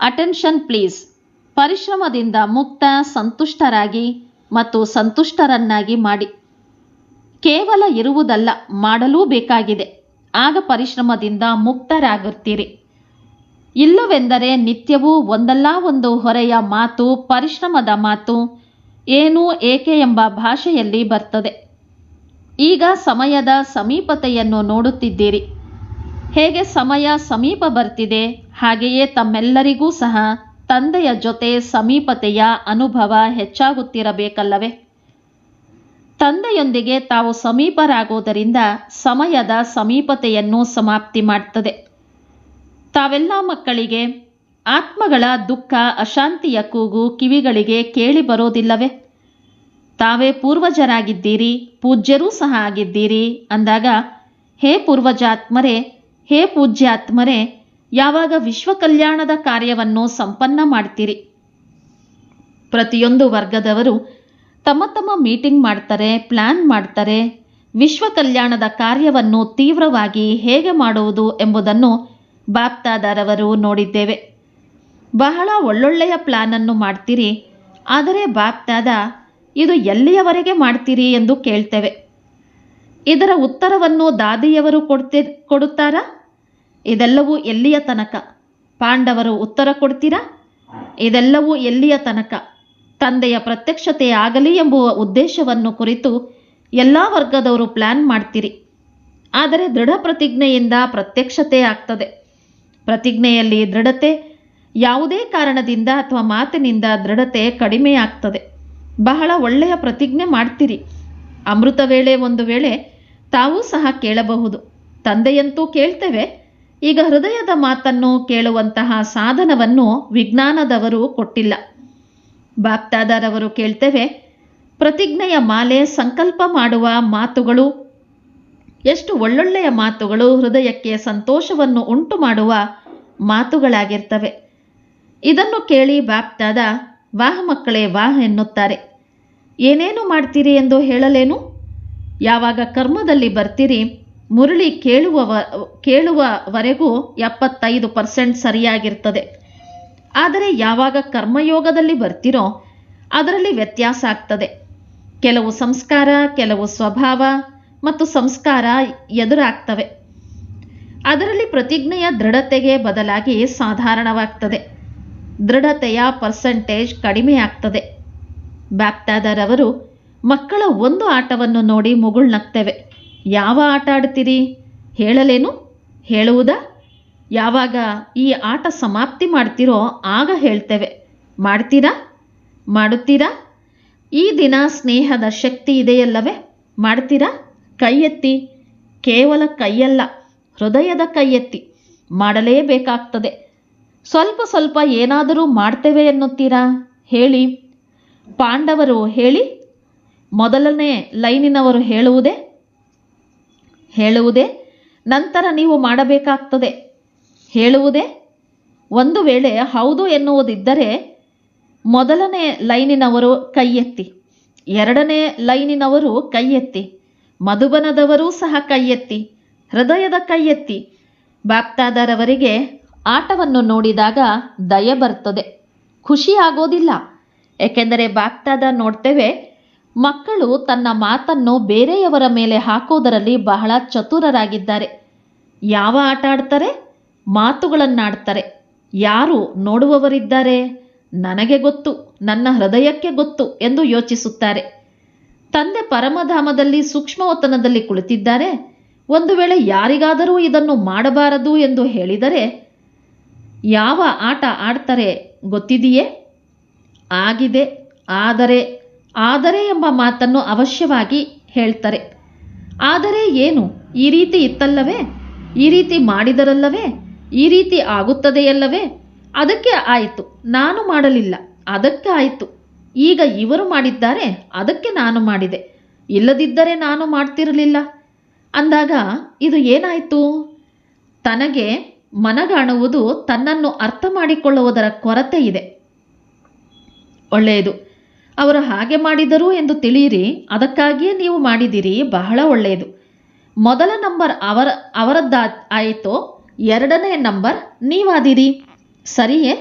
Attention please. ಪರಿಶ್ರಮದಿಂದ ಮುಕ್ತ, ಸಂತುಷ್ಟರಾಗಿ ಮತ್ತು ಸಂತುಷ್ಟರನ್ನಾಗಿ ಮಾಡಿ. ಕೇವಲ ಇರುವುದಲ್ಲ, ಮಾಡಲೂ ಬೇಕಾಗಿದೆ. ಆಗ ಪರಿಶ್ರಮದಿಂದ ಮುಕ್ತರಾಗುತ್ತೀರಿ. ಇಲ್ಲವೆಂದರೆ ನಿತ್ಯವೂ ಒಂದಲ್ಲ ಒಂದು ಹೊರೆಯ ಮಾತು, ಪರಿಶ್ರಮದ ಮಾತು, ಏನು ಏಕೆ ಎಂಬ ಭಾಷೆಯಲ್ಲಿ ಬರ್ತದೆ. ಈಗ ಸಮಯದ ಸಮೀಪತೆಯನ್ನು ನೋಡುತ್ತಿದ್ದೀರಿ. ಹೇಗೆ ಸಮಯ ಸಮೀಪ ಬರ್ತಿದೆ, ಹಾಗೆಯೇ ತಮ್ಮೆಲ್ಲರಿಗೂ ಸಹ ತಂದೆಯ ಜೊತೆ ಸಮೀಪತೆಯ ಅನುಭವ ಹೆಚ್ಚಾಗುತ್ತಿರಬೇಕಲ್ಲವೇ? ತಂದೆಯೊಂದಿಗೆ ತಾವು ಸಮೀಪರಾಗುವುದರಿಂದ ಸಮಯದ ಸಮೀಪತೆಯನ್ನು ಸಮಾಪ್ತಿ ಮಾಡ್ತದೆ. ತಾವೆಲ್ಲ ಮಕ್ಕಳಿಗೆ, ಆತ್ಮಗಳ ದುಃಖ, ಅಶಾಂತಿಯ ಕೂಗು ಕಿವಿಗಳಿಗೆ ಕೇಳಿ ಬರೋದಿಲ್ಲವೇ ತಾವೇ ಪೂರ್ವಜರಾಗಿದ್ದೀರಿ, ಪೂಜ್ಯರೂ ಸಹ ಆಗಿದ್ದೀರಿ. ಅಂದಾಗ, ಹೇ ಪೂರ್ವಜಾತ್ಮರೇ, ಹೇ ಪೂಜ್ಯಾತ್ಮರೇ, ಯಾವಾಗ ವಿಶ್ವ ಕಲ್ಯಾಣದ ಕಾರ್ಯವನ್ನು ಸಂಪನ್ನ ಮಾಡ್ತೀರಿ. ಪ್ರತಿಯೊಂದು ವರ್ಗದವರು ತಮ್ಮ ತಮ್ಮ ಮೀಟಿಂಗ್ ಮಾಡ್ತಾರೆ ಪ್ಲ್ಯಾನ್ ಮಾಡ್ತಾರೆ ವಿಶ್ವ ಕಲ್ಯಾಣದ ಕಾರ್ಯವನ್ನು ತೀವ್ರವಾಗಿ ಹೇಗೆ ಮಾಡುವುದು ಎಂಬುದನ್ನು ಬಾಪ್ತಾದಾರವರು ನೋಡಿದ್ದೇವೆ. ಬಹಳ ಒಳ್ಳೊಳ್ಳೆಯ ಪ್ಲಾನನ್ನು ಮಾಡ್ತೀರಿ, ಆದರೆ ಬಾಪ್ತಾದ ಇದು ಎಲ್ಲಿಯವರೆಗೆ ಮಾಡ್ತೀರಿ ಎಂದು ಕೇಳ್ತೇವೆ. ಇದರ ಉತ್ತರವನ್ನು ದಾದಿಯವರು ಕೊಡ್ತಿ, ಕೊಡುತ್ತಾರಾ? ಇದೆಲ್ಲವೂ ಎಲ್ಲಿಯ ತನಕ? ಪಾಂಡವರು ಉತ್ತರ ಕೊಡ್ತೀರಾ? ಇದೆಲ್ಲವೂ ಎಲ್ಲಿಯ ತನಕ? ತಂದೆಯ ಪ್ರತ್ಯಕ್ಷತೆ ಆಗಲಿ ಎಂಬುವ ಉದ್ದೇಶವನ್ನು ಕುರಿತು ಎಲ್ಲ ವರ್ಗದವರು ಪ್ಲ್ಯಾನ್ ಮಾಡ್ತೀರಿ. ಆದರೆ ದೃಢ ಪ್ರತಿಜ್ಞೆಯಿಂದ ಪ್ರತ್ಯಕ್ಷತೆ ಆಗ್ತದೆ. ಪ್ರತಿಜ್ಞೆಯಲ್ಲಿ ದೃಢತೆ ಯಾವುದೇ ಕಾರಣದಿಂದ ಅಥವಾ ಮಾತಿನಿಂದ ದೃಢತೆ ಕಡಿಮೆ ಆಗ್ತದೆ ಬಹಳ ಒಳ್ಳೆಯ ಪ್ರತಿಜ್ಞೆ ಮಾಡ್ತೀರಿ. ಅಮೃತ ವೇಳೆ ಒಂದು ವೇಳೆ ತಾವೂ ಸಹ ಕೇಳಬಹುದು. ತಂದೆಯಂತೂ ಕೇಳ್ತೇವೆ. ಈಗ ಹೃದಯದ ಮಾತನ್ನು ಕೇಳುವಂತಹ ಸಾಧನವನ್ನು ವಿಜ್ಞಾನದವರು ಕೊಟ್ಟಿಲ್ಲ. ಬಾಪ್ತಾದಾರವರು ಕೇಳ್ತೇವೆ, ಪ್ರತಿಜ್ಞೆಯ ಮಾಲೆ ಸಂಕಲ್ಪ ಮಾಡುವ ಮಾತುಗಳು, ಎಷ್ಟು ಒಳ್ಳೊಳ್ಳೆಯ ಮಾತುಗಳು ಹೃದಯಕ್ಕೆ ಸಂತೋಷವನ್ನು ಉಂಟು ಮಾಡುವ ಮಾತುಗಳಾಗಿರ್ತವೆ. ಇದನ್ನು ಕೇಳಿ ಬಾಪ್ತಾದ ವಾಹ ಮಕ್ಕಳೇ, ವಾಹ್ ಎನ್ನುತ್ತಾರೆ. ಏನೇನು ಮಾಡ್ತೀರಿ ಎಂದು ಹೇಳಲೇನು? ಯಾವಾಗ ಕರ್ಮದಲ್ಲಿ ಬರ್ತೀರಿ? ಮುರಳಿ ಕೇಳುವವ, ಕೇಳುವವರೆಗೂ ಎಪ್ಪತ್ತೈದು ಪರ್ಸೆಂಟ್ ಸರಿಯಾಗಿರ್ತದೆ. ಆದರೆ ಯಾವಾಗ ಕರ್ಮಯೋಗದಲ್ಲಿ ಬರ್ತಿರೋ, ಅದರಲ್ಲಿ ವ್ಯತ್ಯಾಸ ಆಗ್ತದೆ. ಕೆಲವು ಸಂಸ್ಕಾರ, ಕೆಲವು ಸ್ವಭಾವ ಮತ್ತು ಸಂಸ್ಕಾರ ಎದುರಾಗ್ತವೆ. ಅದರಲ್ಲಿ ಪ್ರತಿಜ್ಞೆಯ ದೃಢತೆಗೆ ಬದಲಾಗಿ ಸಾಧಾರಣವಾಗ್ತದೆ. ದೃಢತೆಯ ಪರ್ಸೆಂಟೇಜ್ ಕಡಿಮೆಯಾಗ್ತದೆ. ಬ್ಯಾಪ್ತಾದರ್ ಅವರು, ಮಕ್ಕಳ ಒಂದು ಆಟವನ್ನು ನೋಡಿ ಮುಗುಳ್ನಗ್ತೇವೆ ಯಾವ ಆಟ ಆಡ್ತೀರಿ? ಹೇಳಲೇನು? ಹೇಳುವುದಾ? ಯಾವಾಗ ಈ ಆಟ ಸಮಾಪ್ತಿ ಮಾಡ್ತೀರೋ ಆಗ ಹೇಳ್ತೇವೆ. ಮಾಡ್ತೀರಾ? ಮಾಡುತ್ತೀರಾ? ಈ ದಿನ ಸ್ನೇಹದ ಶಕ್ತಿ ಇದೆಯಲ್ಲವೇ? ಮಾಡ್ತೀರಾ? ಕೈ ಎತ್ತಿ ಕೇವಲ ಕೈಯಲ್ಲ, ಹೃದಯದ ಕೈ ಎತ್ತಿ ಮಾಡಲೇಬೇಕಾಗ್ತದೆ. ಸ್ವಲ್ಪ ಸ್ವಲ್ಪ ಏನಾದರೂ ಮಾಡ್ತೇವೆ ಎನ್ನುತ್ತೀರಾ? ಹೇಳಿ. ಪಾಂಡವರು ಹೇಳಿ, ಮೊದಲನೇ ಲೈನಿನವರು ಹೇಳುವುದೇ? ಹೇಳುವುದೇ? ನಂತರ ನೀವು ಮಾಡಬೇಕಾಗ್ತದೆ. ಹೇಳುವುದೇ? ಒಂದು ವೇಳೆ ಹೌದು ಎನ್ನುವುದಿದ್ದರೆ ಮೊದಲನೇ ಲೈನಿನವರು ಕೈ ಎತ್ತಿ ಎರಡನೇ ಲೈನಿನವರು ಕೈ ಎತ್ತಿ ಮಧುಬನದವರೂ ಸಹ ಕೈ ಎತ್ತಿ ಹೃದಯದ ಕೈ ಎತ್ತಿ ಬಾಪ್ತಾದರವರಿಗೆ ಆಟವನ್ನು ನೋಡಿದಾಗ ದಯ ಬರ್ತದೆ ಖುಷಿ ಆಗೋದಿಲ್ಲ. ಏಕೆಂದರೆ ಬಾಗ್ತಾದ ನೋಡ್ತೇವೆ, ಮಕ್ಕಳು ತನ್ನ ಮಾತನ್ನು ಬೇರೆಯವರ ಮೇಲೆ ಹಾಕೋದರಲ್ಲಿ ಬಹಳ ಚತುರರಾಗಿದ್ದಾರೆ. ಯಾವ ಆಟ ಆಡ್ತಾರೆ? ಮಾತುಗಳನ್ನಾಡ್ತಾರೆ. ಯಾರು ನೋಡುವವರಿದ್ದಾರೆ? ನನಗೆ ಗೊತ್ತು, ನನ್ನ ಹೃದಯಕ್ಕೆ ಗೊತ್ತು ಎಂದು ಯೋಚಿಸುತ್ತಾರೆ. ತಂದೆ ಪರಮಧಾಮದಲ್ಲಿ ಸೂಕ್ಷ್ಮವತನದಲ್ಲಿ ಕುಳಿತಿದ್ದಾರೆ. ಒಂದು ವೇಳೆ ಯಾರಿಗಾದರೂ ಇದನ್ನು ಮಾಡಬಾರದು ಎಂದು ಹೇಳಿದರೆ ಯಾವ ಆಟ ಆಡ್ತಾರೆ ಗೊತ್ತಿದೆಯೇ? ಆಗಿದೆ. ಆದರೆ ಆದರೆ ಎಂಬ ಮಾತನ್ನು ಅವಶ್ಯವಾಗಿ ಹೇಳ್ತಾರೆ. ಆದರೆ ಏನು? ಈ ರೀತಿ ಇತ್ತಲ್ಲವೇ? ಈ ರೀತಿ ಮಾಡಿದರಲ್ಲವೇ? ಈ ರೀತಿ ಆಗುತ್ತದೆಯಲ್ಲವೇ? ಅದಕ್ಕೆ ಆಯಿತು. ನಾನು ಮಾಡಲಿಲ್ಲ. ಅದಕ್ಕೆ ಆಯಿತು. ಈಗ ಇವರು ಮಾಡಿದ್ದಾರೆ. ಅದಕ್ಕೆ ನಾನು ಮಾಡಿದೆ. ಇಲ್ಲದಿದ್ದರೆ ನಾನು ಮಾಡ್ತಿರಲಿಲ್ಲ. ಅಂದಾಗ ಇದು ಏನಾಯಿತು? ತನಗೆ ಮನಗಾಣುವುದು ತನ್ನನ್ನು ಅರ್ಥ ಮಾಡಿಕೊಳ್ಳುವುದರ ಕೊರತೆ ಇದೆ. ಒಳ್ಳೆಯದು. ಅವರು ಹಾಗೆ ಮಾಡಿದರು ಎಂದು ತಿಳಿಯಿರಿ, ಅದಕ್ಕಾಗಿಯೇ ನೀವು ಮಾಡಿದಿರಿ ಬಹಳ ಒಳ್ಳೆಯದು. ಮೊದಲ ನಂಬರ್ ಅವರ, ಅವರದ್ದಾ ಆಯಿತು, ಎರಡನೇ ನಂಬರ್ ನೀವಾದಿರಿ. ಸರಿಯೇ?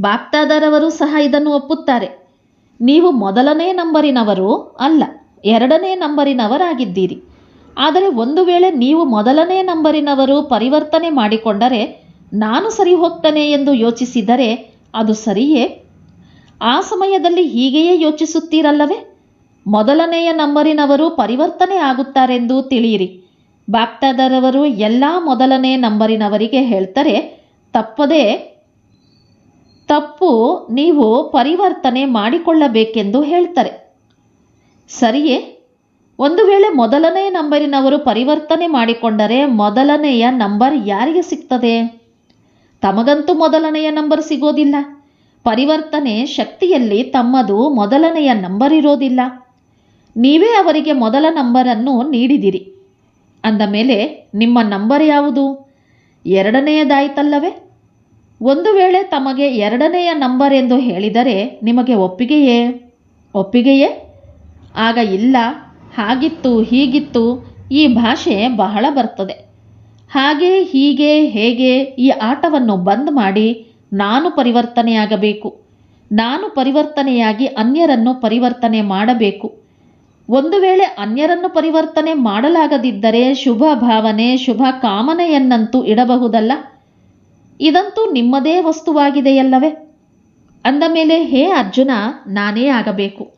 ಬಾಪ್ತಾದರವರು ಸಹ ಇದನ್ನು ಒಪ್ಪುತ್ತಾರೆ. ನೀವು ಮೊದಲನೇ ನಂಬರಿನವರು ಅಲ್ಲ, ಎರಡನೇ ನಂಬರಿನವರಾಗಿದ್ದೀರಿ. ಆದರೆ ಒಂದು ವೇಳೆ ನೀವು ಮೊದಲನೇ ನಂಬರಿನವರು ಪರಿವರ್ತನೆ ಮಾಡಿಕೊಂಡರೆ ನಾನು ಸರಿ ಹೋಗ್ತಾನೆ ಎಂದು ಯೋಚಿಸಿದರೆ ಅದು ಸರಿಯೇ? ಆ ಸಮಯದಲ್ಲಿ ಹೀಗೆಯೇ ಯೋಚಿಸುತ್ತೀರಲ್ಲವೇ? ಮೊದಲನೆಯ ನಂಬರಿನವರು ಪರಿವರ್ತನೆ ಆಗುತ್ತಾರೆಂದು ತಿಳಿಯಿರಿ. ಬಾಪ್ಟಾದರವರು ಎಲ್ಲ ಮೊದಲನೇ ನಂಬರಿನವರಿಗೆ ಹೇಳ್ತಾರೆ, ತಪ್ಪದೇ ತಪ್ಪು ನೀವು ಪರಿವರ್ತನೆ ಮಾಡಿಕೊಳ್ಳಬೇಕೆಂದು ಹೇಳ್ತಾರೆ. ಸರಿಯೇ? ಒಂದು ವೇಳೆ ಮೊದಲನೇ ನಂಬರಿನವರು ಪರಿವರ್ತನೆ ಮಾಡಿಕೊಂಡರೆ ಮೊದಲನೆಯ ನಂಬರ್ ಯಾರಿಗೆ ಸಿಗ್ತದೆ? ತಮಗಂತೂ ಮೊದಲನೆಯ ನಂಬರ್ ಸಿಗೋದಿಲ್ಲ. ಪರಿವರ್ತನೆ ಶಕ್ತಿಯಲ್ಲಿ ತಮ್ಮದು ಮೊದಲನೆಯ ನಂಬರ್ ಇರೋದಿಲ್ಲ. ನೀವೇ ಅವರಿಗೆ ಮೊದಲ ನಂಬರನ್ನು ನೀಡಿದಿರಿ. ಅಂದ ಮೇಲೆ, ನಿಮ್ಮ ನಂಬರ್ ಯಾವುದು? ಎರಡನೆಯದಾಯ್ತಲ್ಲವೇ? ಒಂದು ವೇಳೆ ತಮಗೆ ಎರಡನೆಯ ನಂಬರ್ ಎಂದು ಹೇಳಿದರೆ ನಿಮಗೆ ಒಪ್ಪಿಗೆಯೇ? ಒಪ್ಪಿಗೆಯೇ? ಆಗ ಇಲ್ಲ. ಹಾಗಿತ್ತು ಹೀಗಿತ್ತು ಈ ಭಾಷೆ ಬಹಳ ಬರ್ತದೆ. ಹಾಗೆ ಹೀಗೆ ಹೇಗೆ ಈ ಆಟವನ್ನು ಬಂದ್ ಮಾಡಿ ನಾನು ಪರಿವರ್ತನೆಯಾಗಬೇಕು. ನಾನು ಪರಿವರ್ತನೆಯಾಗಿ ಅನ್ಯರನ್ನು ಪರಿವರ್ತನೆ ಮಾಡಬೇಕು. ಒಂದು ವೇಳೆ ಅನ್ಯರನ್ನು ಪರಿವರ್ತನೆ ಮಾಡಲಾಗದಿದ್ದರೆ ಶುಭ ಭಾವನೆ, ಶುಭ ಕಾಮನೆಯನ್ನಂತೂ ಇಡಬಹುದಲ್ಲ? ಇದಂತೂ ನಿಮ್ಮದೇ ವಸ್ತುವಾಗಿದೆಯಲ್ಲವೇ? ಅಂದ ಮೇಲೆ, ಹೇ ಅರ್ಜುನ, ನಾನೇ ಆಗಬೇಕು.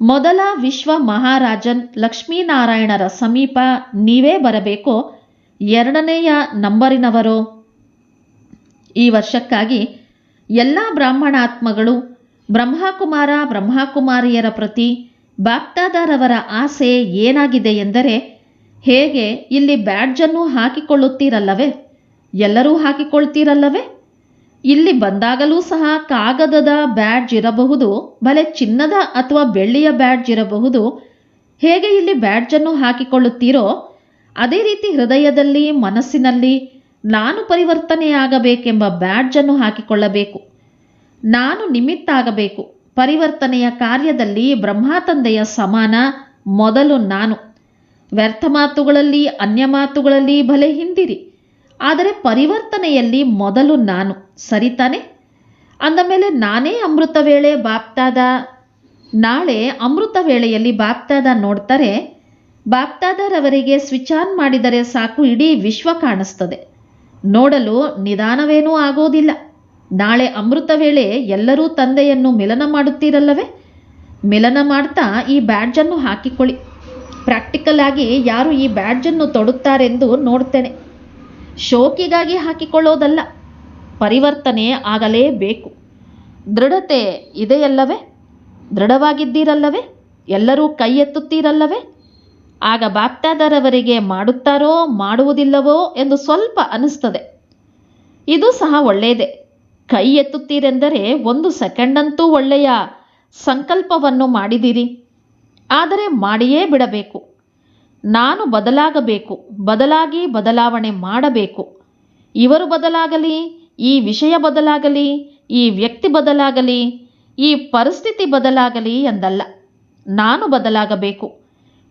ಮೊದಲ ವಿಶ್ವ ಮಹಾರಾಜನ್ ಲಕ್ಷ್ಮೀನಾರಾಯಣರ ಸಮೀಪ ನೀವೇ ಬರಬೇಕು. ಎರಡನೆಯ ನಂಬರಿನವರು. ಈ ವರ್ಷಕ್ಕಾಗಿ ಎಲ್ಲ ಬ್ರಾಹ್ಮಣಾತ್ಮಗಳು, ಬ್ರಹ್ಮಕುಮಾರ, ಬ್ರಹ್ಮಕುಮಾರಿಯರ ಪ್ರತಿ ಬಾಪ್ತಾದಾರವರ ಆಸೆ ಏನಾಗಿದೆ ಎಂದರೆ, ಹೇಗೆ ಇಲ್ಲಿ ಬ್ಯಾಡ್ಜನ್ನು ಹಾಕಿಕೊಳ್ಳುತ್ತೀರಲ್ಲವೇ? ಎಲ್ಲರೂ ಹಾಕಿಕೊಳ್ತೀರಲ್ಲವೇ? ಇಲ್ಲಿ ಬಂದಾಗಲೂ ಸಹ ಕಾಗದದ ಬ್ಯಾಡ್ಜ್ ಇರಬಹುದು, ಬಲೆ ಚಿನ್ನದ ಅಥವಾ ಬೆಳ್ಳಿಯ ಬ್ಯಾಡ್ಜ್ ಇರಬಹುದು. ಹೇಗೆ ಇಲ್ಲಿ ಬ್ಯಾಡ್ಜನ್ನು ಹಾಕಿಕೊಳ್ಳುತ್ತೀರೋ, ಅದೇ ರೀತಿ ಹೃದಯದಲ್ಲಿ, ಮನಸ್ಸಿನಲ್ಲಿ ನಾನು ಪರಿವರ್ತನೆಯಾಗಬೇಕೆಂಬ ಬ್ಯಾಡ್ಜನ್ನು ಹಾಕಿಕೊಳ್ಳಬೇಕು. ನಾನು ನಿಮಿತ್ತ ಆಗಬೇಕು ಪರಿವರ್ತನೆಯ ಕಾರ್ಯದಲ್ಲಿ ಬ್ರಹ್ಮಾತಂದೆಯ ಸಮಾನ ಮೊದಲು ನಾನು. ವ್ಯರ್ಥ ಮಾತುಗಳಲ್ಲಿ, ಅನ್ಯ ಮಾತುಗಳಲ್ಲಿ ಭಲೆ ಹಿಂದಿರಿ. ಆದರೆ ಪರಿವರ್ತನೆಯಲ್ಲಿ ಮೊದಲು ನಾನು. ಸರಿತಾನೆ ಅಂದ ಮೇಲೆ ನಾನೇ ಅಮೃತ ವೇಳೆ ಬಾಪ್ತಾದ, ನಾಳೆ ಅಮೃತ ವೇಳೆಯಲ್ಲಿ ಬಾಪ್ತಾದ ನೋಡ್ತಾರೆ. ಬಾಪ್ತಾದರವರಿಗೆ ಸ್ವಿಚ್ ಆನ್ ಮಾಡಿದರೆ ಸಾಕು, ಇಡೀ ವಿಶ್ವ ಕಾಣಿಸ್ತದೆ. ನೋಡಲು ನಿಧಾನವೇನೂ ಆಗೋದಿಲ್ಲ. ನಾಳೆ ಅಮೃತ ವೇಳೆ ಎಲ್ಲರೂ ತಂದೆಯನ್ನು ಮಿಲನ ಮಾಡುತ್ತೀರಲ್ಲವೇ? ಮಿಲನ ಮಾಡ್ತಾ ಈ ಬ್ಯಾಡ್ಜನ್ನು ಹಾಕಿಕೊಳ್ಳಿ. ಪ್ರಾಕ್ಟಿಕಲ್ ಆಗಿ ಯಾರು ಈ ಬ್ಯಾಡ್ಜನ್ನು ತೊಡುತ್ತಾರೆಂದು ನೋಡ್ತೇನೆ. ಶೋಕಿಗಾಗಿ ಹಾಕಿಕೊಳ್ಳೋದಲ್ಲ, ಪರಿವರ್ತನೆ ಆಗಲೇಬೇಕು. ದೃಢತೆ ಇದೆಯಲ್ಲವೇ? ದೃಢವಾಗಿದ್ದೀರಲ್ಲವೇ? ಎಲ್ಲರೂ ಕೈ ಎತ್ತುತ್ತೀರಲ್ಲವೇ? ಆಗ ಬಾಪ್ತಾದರವರಿಗೆ ಮಾಡುತ್ತಾರೋ, ಮಾಡುವುದಿಲ್ಲವೋ ಎಂದು ಸ್ವಲ್ಪ ಅನಿಸ್ತದೆ ಇದು ಸಹ ಒಳ್ಳೆಯದೇ ಕೈ ಎತ್ತುತ್ತೀರೆಂದರೆ ಒಂದು ಸೆಕೆಂಡಂತೂ ಒಳ್ಳೆಯ ಸಂಕಲ್ಪವನ್ನು ಮಾಡಿದಿರಿ ಆದರೆ ಮಾಡಿಯೇ ಬಿಡಬೇಕು. ನಾನು ಬದಲಾಗಬೇಕು, ಬದಲಾಗಿ ಬದಲಾವಣೆ ಮಾಡಬೇಕು. ಇವರು ಬದಲಾಗಲಿ, ಈ ವಿಷಯ ಬದಲಾಗಲಿ, ಈ ವ್ಯಕ್ತಿ ಬದಲಾಗಲಿ, ಈ ಪರಿಸ್ಥಿತಿ ಬದಲಾಗಲಿ ಎಂದಲ್ಲ. ನಾನು ಬದಲಾಗಬೇಕು.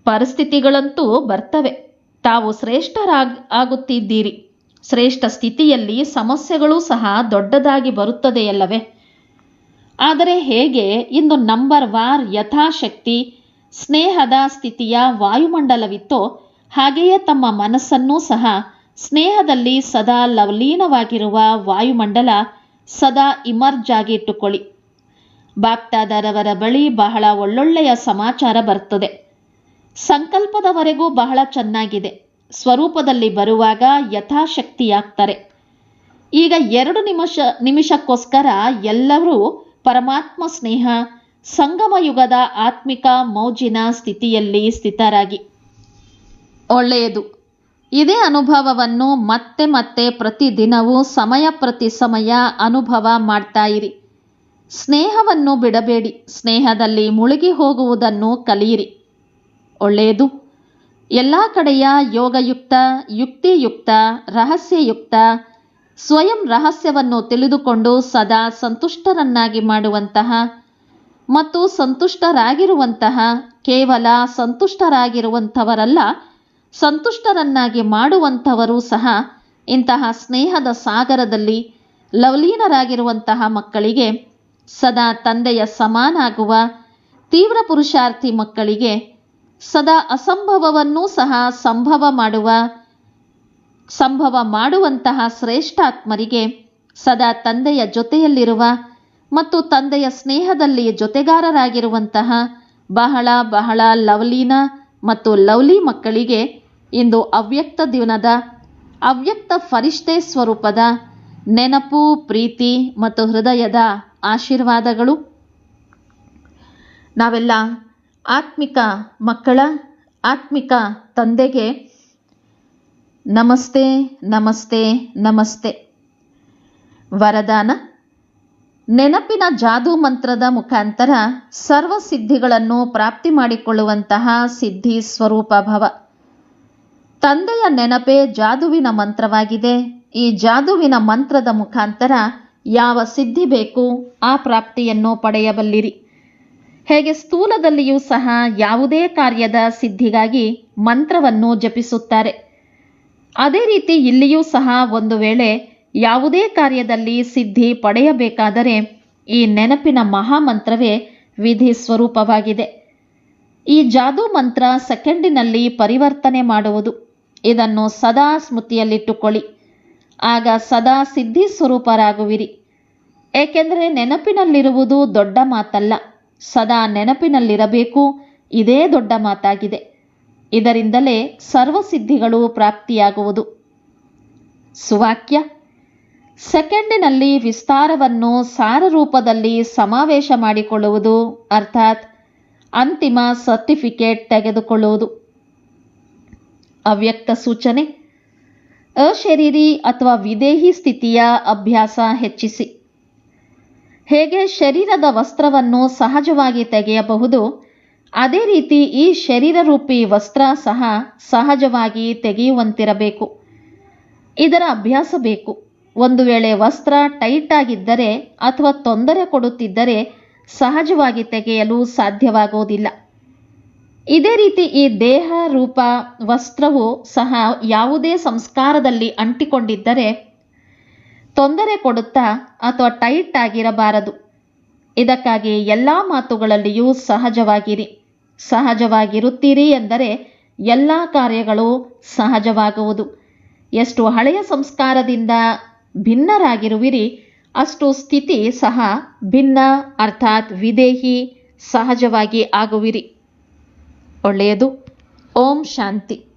ಪರಿಸ್ಥಿತಿಗಳಂತೂ ಬರ್ತವೆ. ತಾವು ಶ್ರೇಷ್ಠರಾಗ, ಆಗುತ್ತಿದ್ದೀರಿ. ಶ್ರೇಷ್ಠ ಸ್ಥಿತಿಯಲ್ಲಿ ಸಮಸ್ಯೆಗಳು ಸಹ ದೊಡ್ಡದಾಗಿ ಬರುತ್ತದೆಯಲ್ಲವೇ? ಆದರೆ ಹೇಗೆ? ಇಂದು ನಂಬರ್ ವಾರ್ ಯಥಾಶಕ್ತಿ ಸ್ನೇಹದ ಸ್ಥಿತಿಯ ವಾಯುಮಂಡಲವಿತ್ತೋ. ಹಾಗೆಯೇ ತಮ್ಮ ಮನಸ್ಸನ್ನೂ ಸಹ ಸ್ನೇಹದಲ್ಲಿ ಸದಾ ಲವಲೀನವಾಗಿರುವ ವಾಯುಮಂಡಲ ಸದಾ ಇಮರ್ಜ್ ಆಗಿ ಇಟ್ಟುಕೊಳ್ಳಿ. ಬಾಪ್ತಾದರವರ ಬಳಿ ಬಹಳ ಒಳ್ಳೊಳ್ಳೆಯ ಸಮಾಚಾರ ಬರ್ತದೆ ಸಂಕಲ್ಪದವರೆಗೂ ಬಹಳ ಚೆನ್ನಾಗಿದೆ. ಸ್ವರೂಪದಲ್ಲಿ ಬರುವಾಗ ಯಥಾಶಕ್ತಿಯಾಗ್ತಾರೆ. ಈಗ ಎರಡು ನಿಮಿಷ ನಿಮಿಷಕ್ಕೋಸ್ಕರ ಎಲ್ಲರೂ ಪರಮಾತ್ಮ ಸ್ನೇಹ ಸಂಗಮ ಯುಗದ ಆತ್ಮಿಕ ಮೌಜಿನ ಸ್ಥಿತಿಯಲ್ಲಿ ಸ್ಥಿತರಾಗಿ. ಒಳ್ಳೆಯದು. ಇದೇ ಅನುಭವವನ್ನು ಮತ್ತೆ ಮತ್ತೆ ಪ್ರತಿದಿನವೂ ಸಮಯ ಪ್ರತಿ ಸಮಯ ಅನುಭವ ಮಾಡ್ತಾ ಇರಿ. ಸ್ನೇಹವನ್ನು ಬಿಡಬೇಡಿ. ಸ್ನೇಹದಲ್ಲಿ ಮುಳುಗಿ ಹೋಗುವುದನ್ನು ಕಲಿಯಿರಿ. ಒಳ್ಳೆಯದು. ಎಲ್ಲ ಕಡೆಯ ಯೋಗಯುಕ್ತ, ಯುಕ್ತಿಯುಕ್ತ, ರಹಸ್ಯಯುಕ್ತ, ಸ್ವಯಂ ರಹಸ್ಯವನ್ನು ತಿಳಿದುಕೊಂಡು ಸದಾ ಸಂತುಷ್ಟರನ್ನಾಗಿ ಮಾಡುವಂತಹ ಮತ್ತು ಸಂತುಷ್ಟರಾಗಿರುವಂತಹ, ಕೇವಲ ಸಂತುಷ್ಟರಾಗಿರುವಂಥವರಲ್ಲ, ಸಂತುಷ್ಟರನ್ನಾಗಿ ಮಾಡುವಂಥವರು ಸಹ ಇಂತಹ ಸ್ನೇಹದ ಸಾಗರದಲ್ಲಿ ಲವಲೀನರಾಗಿರುವಂತಹ ಮಕ್ಕಳಿಗೆ ಸದಾ ತಂದೆಯ ಸಮಾನಾಗುವ ತೀವ್ರ ಪುರುಷಾರ್ಥಿ ಮಕ್ಕಳಿಗೆ ಸದಾ ಅಸಂಭವವನ್ನೂ ಸಹ ಸಂಭವ ಮಾಡುವ, ಸಂಭವ ಮಾಡುವಂತಹ ಶ್ರೇಷ್ಠಾತ್ಮರಿಗೆ ಸದಾ ತಂದೆಯ ಜೊತೆಯಲ್ಲಿರುವ ಮತ್ತು ತಂದೆಯ ಸ್ನೇಹದಲ್ಲಿ ಜೊತೆಗಾರರಾಗಿರುವಂತಹ ಬಹಳ ಬಹಳ ಲವ್ಲೀನ ಮತ್ತು ಲವ್ಲಿ ಮಕ್ಕಳಿಗೆ ಇಂದು ಅವ್ಯಕ್ತ ದಿನದ ಅವ್ಯಕ್ತ ಫರಿಷ್ಠೆ ಸ್ವರೂಪದ ನೆನಪು, ಪ್ರೀತಿ ಮತ್ತು ಹೃದಯದ ಆಶೀರ್ವಾದಗಳು. ನಾವೆಲ್ಲ ಆತ್ಮಿಕ ಮಕ್ಕಳ, ಆತ್ಮಿಕ ತಂದೆಗೆ ನಮಸ್ತೆ ನಮಸ್ತೆ ನಮಸ್ತೆ. ವರದಾನ ನೆನಪಿನ ಜಾದೂ ಮಂತ್ರದ ಮುಖಾಂತರ ಸರ್ವ ಸಿದ್ಧಿಗಳನ್ನು ಪ್ರಾಪ್ತಿ ಮಾಡಿಕೊಳ್ಳುವಂತಹ ಸಿದ್ಧಿ ಸ್ವರೂಪ ಭವ. ತಂದೆಯ ನೆನಪೇ ಜಾದುವಿನ ಮಂತ್ರವಾಗಿದೆ. ಈ ಜಾದುವಿನ ಮಂತ್ರದ ಮುಖಾಂತರ ಯಾವ ಸಿದ್ಧಿ ಬೇಕು ಆ ಪ್ರಾಪ್ತಿಯನ್ನು ಪಡೆಯಬಲ್ಲಿರಿ. ಹೇಗೆ ಸ್ಥೂಲದಲ್ಲಿಯೂ ಸಹ ಯಾವುದೇ ಕಾರ್ಯದ ಸಿದ್ಧಿಗಾಗಿ ಮಂತ್ರವನ್ನು ಜಪಿಸುತ್ತಾರೆ. ಅದೇ ರೀತಿ ಇಲ್ಲಿಯೂ ಸಹ ಒಂದು ವೇಳೆ ಯಾವುದೇ ಕಾರ್ಯದಲ್ಲಿ ಸಿದ್ಧಿ ಪಡೆಯಬೇಕಾದರೆ ಈ ನೆನಪಿನ ಮಹಾಮಂತ್ರವೇ ವಿಧಿ ಸ್ವರೂಪವಾಗಿದೆ. ಈ ಜಾದೂ ಮಂತ್ರ ಸೆಕೆಂಡಿನಲ್ಲಿ ಪರಿವರ್ತನೆ ಮಾಡುವುದು. ಇದನ್ನು ಸದಾ ಸ್ಮೃತಿಯಲ್ಲಿಟ್ಟುಕೊಳ್ಳಿ. ಆಗ ಸದಾ ಸಿದ್ಧಿ ಸ್ವರೂಪರಾಗುವಿರಿ. ಏಕೆಂದರೆ ನೆನಪಿನಲ್ಲಿರುವುದು ದೊಡ್ಡ ಮಾತಲ್ಲ. ಸದಾ ನೆನಪಿನಲ್ಲಿರಬೇಕು. ಇದೇ ದೊಡ್ಡ ಮಾತಾಗಿದೆ. ಇದರಿಂದಲೇ ಸರ್ವಸಿದ್ಧಿಗಳು ಪ್ರಾಪ್ತಿಯಾಗುವುದು. ಸುವಾಕ್ಯ. ಸೆಕೆಂಡಿನಲ್ಲಿ ವಿಸ್ತಾರವನ್ನು ಸಾರರೂಪದಲ್ಲಿ ಸಮಾವೇಶ ಮಾಡಿಕೊಳ್ಳುವುದು ಅರ್ಥಾತ್ ಅಂತಿಮ ಸರ್ಟಿಫಿಕೇಟ್ ತೆಗೆದುಕೊಳ್ಳುವುದು. ಅವ್ಯಕ್ತ ಸೂಚನೆ, ಅಶರೀರಿ ಅಥವಾ ವಿದೇಹಿ ಸ್ಥಿತಿಯ ಅಭ್ಯಾಸ ಹೆಚ್ಚಿಸಿ. ಹೇಗೆ ಶರೀರದ ವಸ್ತ್ರವನ್ನು ಸಹಜವಾಗಿ ತೆಗೆಯಬಹುದು, ಅದೇ ರೀತಿ ಈ ಶರೀರರೂಪಿ ವಸ್ತ್ರ ಸಹ ಸಹಜವಾಗಿ ತೆಗೆಯುವಂತಿರಬೇಕು. ಇದರ ಅಭ್ಯಾಸ ಬೇಕು. ಒಂದು ವೇಳೆ ವಸ್ತ್ರ ಟೈಟ್ ಆಗಿದ್ದರೆ ಅಥವಾ ತೊಂದರೆ ಕೊಡುತ್ತಿದ್ದರೆ ಸಹಜವಾಗಿ ತೆಗೆಯಲು ಸಾಧ್ಯವಾಗುವುದಿಲ್ಲ ಇದೇ ರೀತಿ ಈ ದೇಹ, ರೂಪ, ವಸ್ತ್ರವು ಸಹ ಯಾವುದೇ ಸಂಸ್ಕಾರದಲ್ಲಿ ಅಂಟಿಕೊಂಡಿದ್ದರೆ ತೊಂದರೆ ಕೊಡುತ್ತಾ ಅಥವಾ ಟೈಟ್ ಆಗಿರಬಾರದು. ಇದಕ್ಕಾಗಿ ಎಲ್ಲ ಮಾತುಗಳಲ್ಲಿಯೂ ಸಹಜವಾಗಿರಿ. ಸಹಜವಾಗಿರುತ್ತೀರಿ ಎಂದರೆ ಎಲ್ಲ ಕಾರ್ಯಗಳು ಸಹಜವಾಗುವುದು. ಎಷ್ಟು ಹಳೆಯ ಸಂಸ್ಕಾರದಿಂದ ಭಿನ್ನರಾಗಿರುವಿರಿ. ಅಷ್ಟು ಸ್ಥಿತಿ ಸಹ ಭಿನ್ನ ಅರ್ಥಾತ್ ವಿದೇಹಿ ಸಹಜವಾಗಿ ಆಗುವಿರಿ. ಒಳ್ಳೆಯದು. ಓಂ ಶಾಂತಿ.